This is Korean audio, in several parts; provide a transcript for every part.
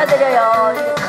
감사드려요.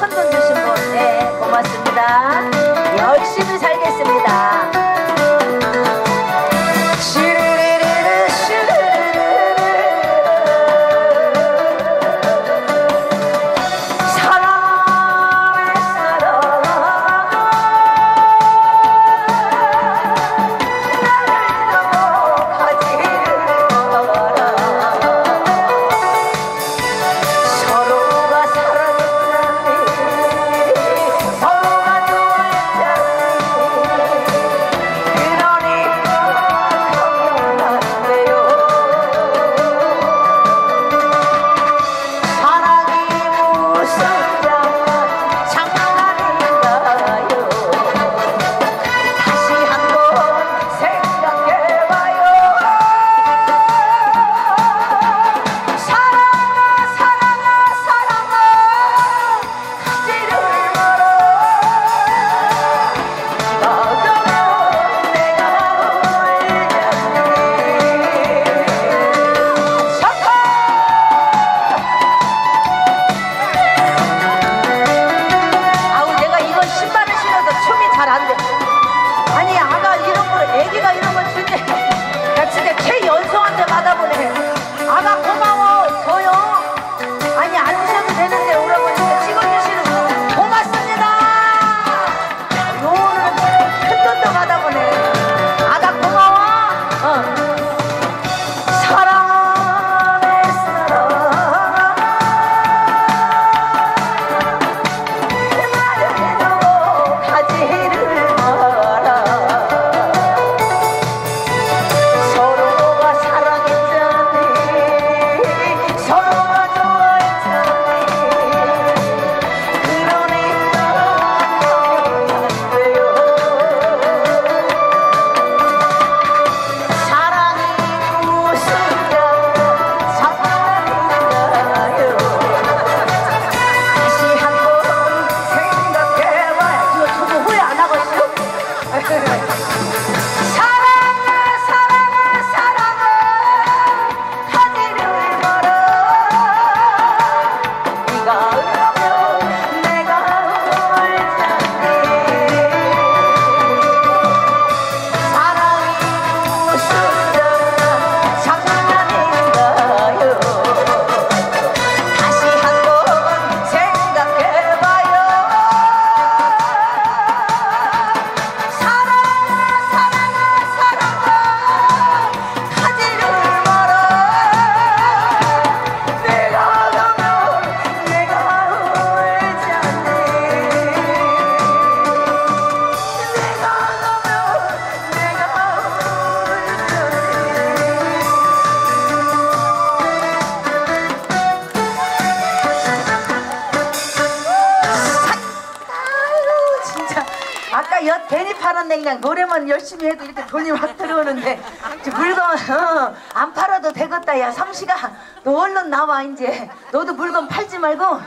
아까 여 괜히 팔은 냉장 노래만 열심히 해도 이렇게 돈이 확 들어오는데. 저 물건 어, 안 팔아도 되겠다. 야 삼시가 너 얼른 나와 이제. 너도 물건 팔지 말고.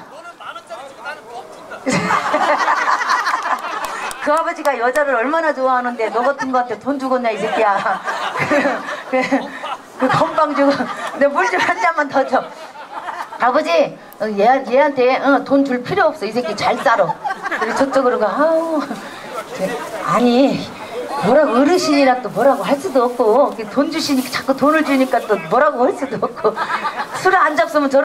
그 아버지가 여자를 얼마나 좋아하는데 너 같은 거한테 돈 주겠냐 이 새끼야. 그, 그, 그 건빵 주고. 내 물 좀 한 잔만 더 줘. 아버지 어, 얘, 얘한테 돈줄 필요 없어. 이 새끼 잘 그리고 저쪽으로 가. 아우. 쟤, 아니 뭐라고 어르신이라 또 뭐라고 할 수도 없고 돈 주시니까 자꾸 돈을 주니까 또 뭐라고 할 수도 없고. 술을 안 잡수면 저